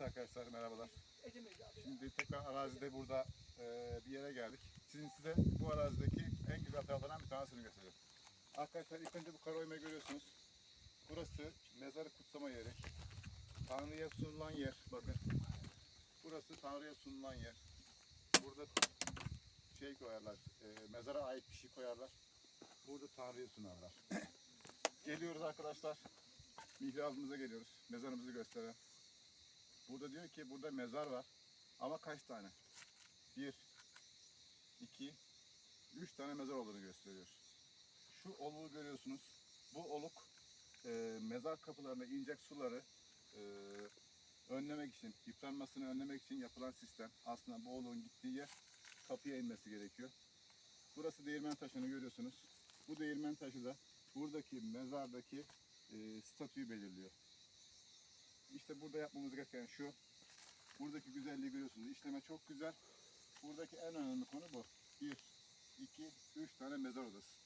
Evet arkadaşlar merhabalar. Şimdi tekrar arazide burada e, bir yere geldik. Sizin size bu arazideki en güzel taraflardan bir tanesini göstereyim. Arkadaşlar ilk önce bu karoymayı görüyorsunuz. Burası mezarı kutsama yeri. Tanrı'ya sunulan yer. Bakın. Burası Tanrı'ya sunulan yer. Burada şey koyarlar. e, mezara ait bir şey koyarlar. Burada Tanrı'ya sunarlar. Geliyoruz arkadaşlar. Mihrabımıza geliyoruz. Mezarımızı gösteren. Burada diyor ki burada mezar var. Ama kaç tane? Bir, iki, üç tane mezar olduğunu gösteriyor. Şu oluğu görüyorsunuz. Bu oluk e, mezar kapılarına inecek suları e, önlemek için, yıpranmasını önlemek için yapılan sistem. Aslında bu oluğun gittiği yer kapıya inmesi gerekiyor. Burası değirmen taşını görüyorsunuz. Bu değirmen taşı da buradaki mezardaki e, statüyü belirliyor. İşte burada yapmamız gereken şu. Buradaki güzelliği görüyorsunuz. İşleme çok güzel. Buradaki en önemli konu bu. Bir, iki, üç tane mezar odası.